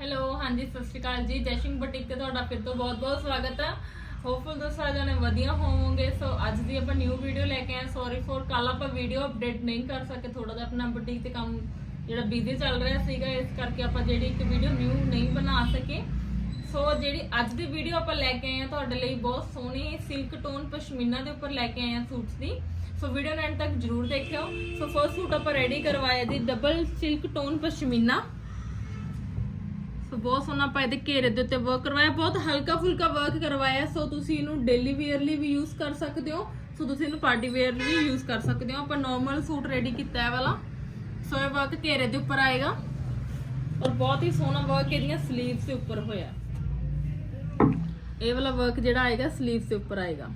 Hello ਹਾਂਜੀ, ਸਤਿ ਸ਼੍ਰੀ ਅਕਾਲ ਜੀ। ਜੈਸ਼ਿੰਗ ਬੁਟੀਕ ਤੇ ਤੁਹਾਡਾ ਫਿਰ ਤੋਂ ਬਹੁਤ-ਬਹੁਤ ਸਵਾਗਤ ਹੈ ਹੋਪਫੁਲ ਤੁਸੀਂ ਸਾਰੇ ਜਣੇ ਵਧੀਆ ਹੋਵੋਗੇ। ਸੋ ਅੱਜ ਦੀ ਆਪਾਂ ਨਿਊ ਵੀਡੀਓ ਲੈ ਕੇ ਆਏ ਸੌਰੀ ਫੋਰ ਕੱਲ ਆਪਾਂ ਵੀਡੀਓ ਅਪਡੇਟ ਨਹੀਂ ਕਰ ਸਕੇ। ਥੋੜਾ ਜਿਹਾ ਆਪਣਾ ਬੁਟੀਕ ਤੇ ਕੰਮ ਜਿਹੜਾ ਬਿਜ਼ੀ ਚੱਲ ਰਿਹਾ ਸੀਗਾ, ਇਸ ਕਰਕੇ ਆਪਾਂ ਜਿਹੜੀ ਇੱਕ ਵੀਡੀਓ ਨਿਊ ਨਹੀਂ ਬਣਾ ਸਕੇ। ਸੋ ਜਿਹੜੀ ਅੱਜ ਦੀ ਵੀਡੀਓ ਆਪਾਂ ਲੈ ਕੇ ਆਏ ਆ ਤੁਹਾਡੇ ਲਈ ਬਹੁਤ ਸੋਹਣੀ ਸਿਲਕ ਟੋਨ ਪਸ਼ਮੀਨਾ ਦੇ ਉੱਪਰ ਲੈ ਕੇ ਆਏ ਆ ਸੂਟਸ ਦੀ। ਸੋ ਵੀਡੀਓ ਨੂੰ ਐਂਡ ਤੱਕ ਜਰੂਰ ਦੇਖਿਓ। ਸੋ ਫਰਸਟ ਸੂਟ ਆਪਾਂ ਰੈਡੀ ਕਰਵਾਇਆ ਜੀ double silk tone pashmina. So ਬਹੁਤ ਸੋਹਣਾ ਆਪਾਂ ਇਹਦੇ ਘੇਰੇ ਦੇ ਉੱਤੇ ਵਰਕ ਕਰਵਾਇਆ, ਬਹੁਤ ਹਲਕਾ ਫੁਲਕਾ ਵਰਕ ਕਰਵਾਇਆ ਸੋ ਤੁਸੀਂ ਇਹਨੂੰ ਡੇਲੀ ਵੇਅਰ ਲਈ ਵੀ ਯੂਜ਼ ਕਰ ਸਕਦੇ ਹੋ ਸੋ ਤੁਸੀਂ ਇਹਨੂੰ ਪਾਰਟੀ ਵੇਅਰ ਲਈ ਯੂਜ਼ ਕਰ ਸਕਦੇ ਹੋ। ਆਪਾਂ ਨਾਰਮਲ ਸੂਟ ਰੈਡੀ ਕੀਤਾ ਹੈ ਵਾਲਾ ਸੋ ਇਹ ਵਰਕ ਘੇਰੇ ਦੇ ਉੱਪਰ ਆਏਗਾ ਔਰ ਬਹੁਤ ਹੀ ਸੋਹਣਾ ਵਰਕ ਇਹਦੀਆਂ 슬ੀਵਸ ਦੇ ਉੱਪਰ ਹੋਇਆ। ਇਹ ਵਾਲਾ ਵਰਕ ਜਿਹੜਾ ਆਏਗਾ 슬ੀਵਸ ਦੇ ਉੱਪਰ ਆਏਗਾ।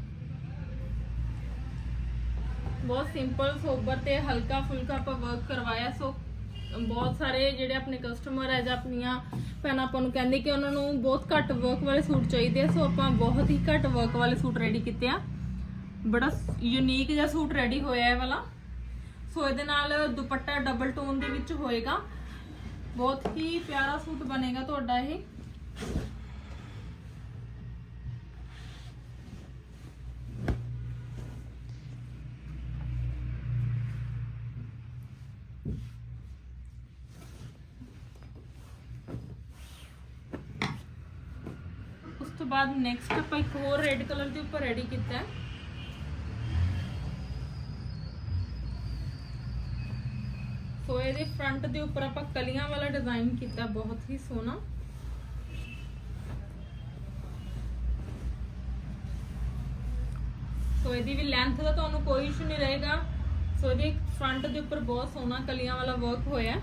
ਬਹੁਤ ਸਿੰਪਲ ਸੋਬਰ ਤੇ ਹਲਕਾ ਫੁਲਕਾ ਆਪਾਂ ਵਰਕ ਕਰਵਾਇਆ ਸੋ ਬਹੁਤ ਸਾਰੇ ਜਿਹੜੇ ਆਪਣੇ ਕਸਟਮਰ ਹੈ ਜਾਂ ਆਪਣੀਆਂ ਭੈਣਾਂ ਆਪਾਂ ਨੂੰ ਕਹਿੰਦੇ ਕਿ ਉਹਨਾਂ ਨੂੰ ਬਹੁਤ ਘੱਟ ਵਰਕ ਵਾਲੇ ਸੂਟ ਚਾਹੀਦੇ ਆ, ਸੋ ਆਪਾਂ ਬਹੁਤ ਹੀ ਘੱਟ ਵਰਕ ਵਾਲੇ ਸੂਟ ਰੈਡੀ ਕੀਤੇ ਆ। ਬੜਾ ਯੂਨੀਕ ਜਿਹਾ ਸੂਟ ਰੈਡੀ ਹੋਇਆ ਹੈ ਵਾਲਾ। ਸੋ ਇਹਦੇ ਨਾਲ ਦੁਪੱਟਾ ਡਬਲ ਟੋਨ ਦੇ ਵਿੱਚ ਹੋਏਗਾ। ਬਹੁਤ ਹੀ ਪਿਆਰਾ ਸੂਟ ਬਣੇਗਾ ਤੁਹਾਡਾ ਇਹ। ਤੋਂ ਬਾਅਦ ਨੈਕਸਟ ਆਪਾਂ ਇੱਕ ਹੋਰ ਰੈੱਡ ਕਲਰ ਦੇ ਉੱਪਰ ਰੈਡੀ ਕੀਤਾ ਹੈ। ਸੋ ਇਹਦੇ ਫਰੰਟ ਦੇ ਉੱਪਰ ਆਪਾਂ ਕਲੀਆਂ ਵਾਲਾ ਡਿਜ਼ਾਈਨ ਕੀਤਾ, ਬਹੁਤ ਹੀ ਸੋਹਣਾ। ਸੋ ਇਹਦੀ ਵੀ ਲੈਂਥ ਦਾ ਤੁਹਾਨੂੰ ਕੋਈ ਇਸ਼ੂ ਨਹੀਂ ਰਹੇਗਾ। ਸੋ ਇਹਦੇ ਫਰੰਟ ਦੇ ਉੱਪਰ ਬਹੁਤ ਸੋਹਣਾ ਕਲੀਆਂ ਵਾਲਾ ਵਰਕ ਹੋਇਆ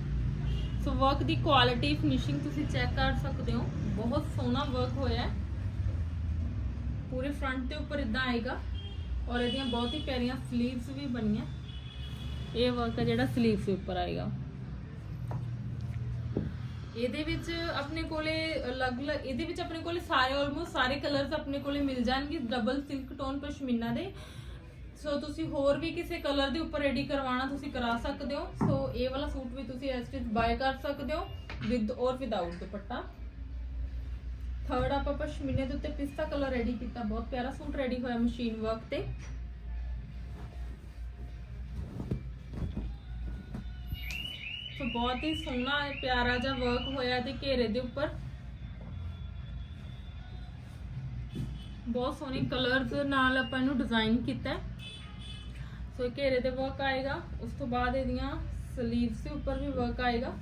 ਸੋ ਵਰਕ ਦੀ ਕੁਆਲਿਟੀ ਫਿਨਿਸ਼ਿੰਗ ਤੁਸੀਂ ਚੈੱਕ ਕਰ ਸਕਦੇ ਹੋ। ਬਹੁਤ ਸੋਹਣਾ ਵਰਕ ਹੋਇਆ ਹੈ। ਪੂਰੇ ਫਰੰਟ ਦੇ ਉੱਪਰ ਇਦਾਂ ਆਏਗਾ ਔਰ ਇਹਦੀਆਂ ਬਹੁਤ ਹੀ ਪਿਆਰੀਆਂ 슬ੀਵਸ ਵੀ ਬਣੀਆਂ। ਇਹ ਵਰਕ ਹੈ ਜਿਹੜਾ 슬ੀਵਸ ਦੇ ਉੱਪਰ ਆਏਗਾ। ਇਹਦੇ ਵਿੱਚ ਆਪਣੇ ਕੋਲੇ ਅਲੱਗ-ਅਲੱਗ, ਇਹਦੇ ਵਿੱਚ ਆਪਣੇ ਕੋਲੇ ਸਾਰੇ ਆਲਮੋਸਟ ਸਾਰੇ ਕਲਰਸ ਆਪਣੇ ਕੋਲੇ ਮਿਲ ਜਾਣਗੇ ਡਬਲ ਸਿਲਕ ਟੋਨ ਪਸ਼ਮੀਨਾ ਦੇ। ਸੋ ਤੁਸੀਂ ਹੋਰ ਵੀ ਕਿਸੇ ਕਲਰ ਦੇ ਉੱਪਰ ਰੈਡੀ ਕਰਵਾਉਣਾ ਤੁਸੀਂ ਕਰਾ ਸਕਦੇ ਹੋ। ਸੋ ਇਹ ਵਾਲਾ ਸੂਟ ਵੀ ਤੁਸੀਂ ਇਸ ਵਿੱਚ ਬਾਏ ਕਰ ਸਕਦੇ ਹੋ ਵਿਦ ਔਰ ਵਿਦਆਊਟ ਦੁਪੱਟਾ। ਥਰਡ ਆਪਾਂ ਪਸ਼ਮੀਨੇ ਦੇ ਉੱਤੇ ਪਿਸਤਾ ਕਲਰ ਰੈਡੀ ਕੀਤਾ। ਬਹੁਤ ਪਿਆਰਾ ਸੂਟ ਰੈਡੀ ਹੋਇਆ ਮਸ਼ੀਨ ਵਰਕ ਤੇ। ਸੋ ਬਹੁਤ ਹੀ ਸੋਹਣਾ ਪਿਆਰਾ ਜਿਹਾ ਵਰਕ ਹੋਇਆ ਤੇ ਘੇਰੇ ਦੇ ਉੱਪਰ। ਬਹੁਤ ਸੋਹਣੇ ਕਲਰਸ ਨਾਲ ਆਪਾਂ ਇਹਨੂੰ ਡਿਜ਼ਾਈਨ ਕੀਤਾ। ਸੋ ਇਹ ਘੇਰੇ ਤੇ ਵਰਕ ਆਏਗਾ। ਉਸ ਤੋਂ ਬਾਅਦ ਇਹਦੀਆਂ ਸਲੀਵਸ ਦੇ ਉੱਪਰ ਵੀ ਵਰਕ ਆਏਗਾ।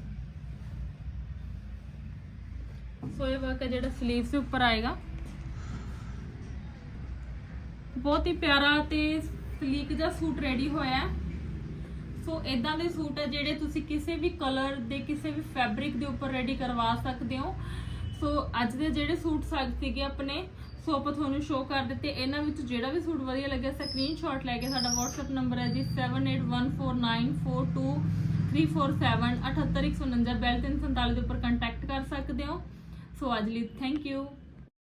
ਸੋ ਵਰਕ ਹੈ ਜਿਹੜਾ 슬ੀਵਸ ਦੇ ਉੱਪਰ ਆਏਗਾ। ਬਹੁਤ ਹੀ ਪਿਆਰਾ ਤੇ ਸਲੀਕ ਜਿਹਾ ਸੂਟ ਰੈਡੀ ਹੋਇਆ ਸੋ ਇਦਾਂ ਦੇ ਸੂਟ ਹੈ ਜਿਹੜੇ ਤੁਸੀਂ ਕਿਸੇ ਵੀ ਕਲਰ ਦੇ, ਕਿਸੇ ਵੀ ਫੈਬਰਿਕ ਦੇ ਉੱਪਰ ਰੈਡੀ ਕਰਵਾ ਸਕਦੇ ਹੋ। ਸੋ ਅੱਜ ਦੇ ਜਿਹੜੇ ਸੂਟ ਸੀਗੇ ਆਪਣੇ, ਸੋ ਆਪਾਂ ਤੁਹਾਨੂੰ ਸ਼ੋਅ ਕਰ ਦਿੱਤੇ। ਇਹਨਾਂ ਵਿੱਚ ਜਿਹੜਾ ਵੀ ਸੂਟ ਵਧੀਆ ਲੱਗਿਆ ਸਕਰੀਨਸ਼ਾਟ ਲੈ ਕੇ ਸਾਡਾ WhatsApp ਨੰਬਰ ਹੈ ਜੀ 7814942347 78149 ਬੈਲ 347 ਦੇ ਉੱਪਰ ਕੰਟੈਕਟ ਕਰ ਸਕਦੇ ਹੋ। ਸੋ ਅੱਜ ਲਈ ਥੈਂਕ ਯੂ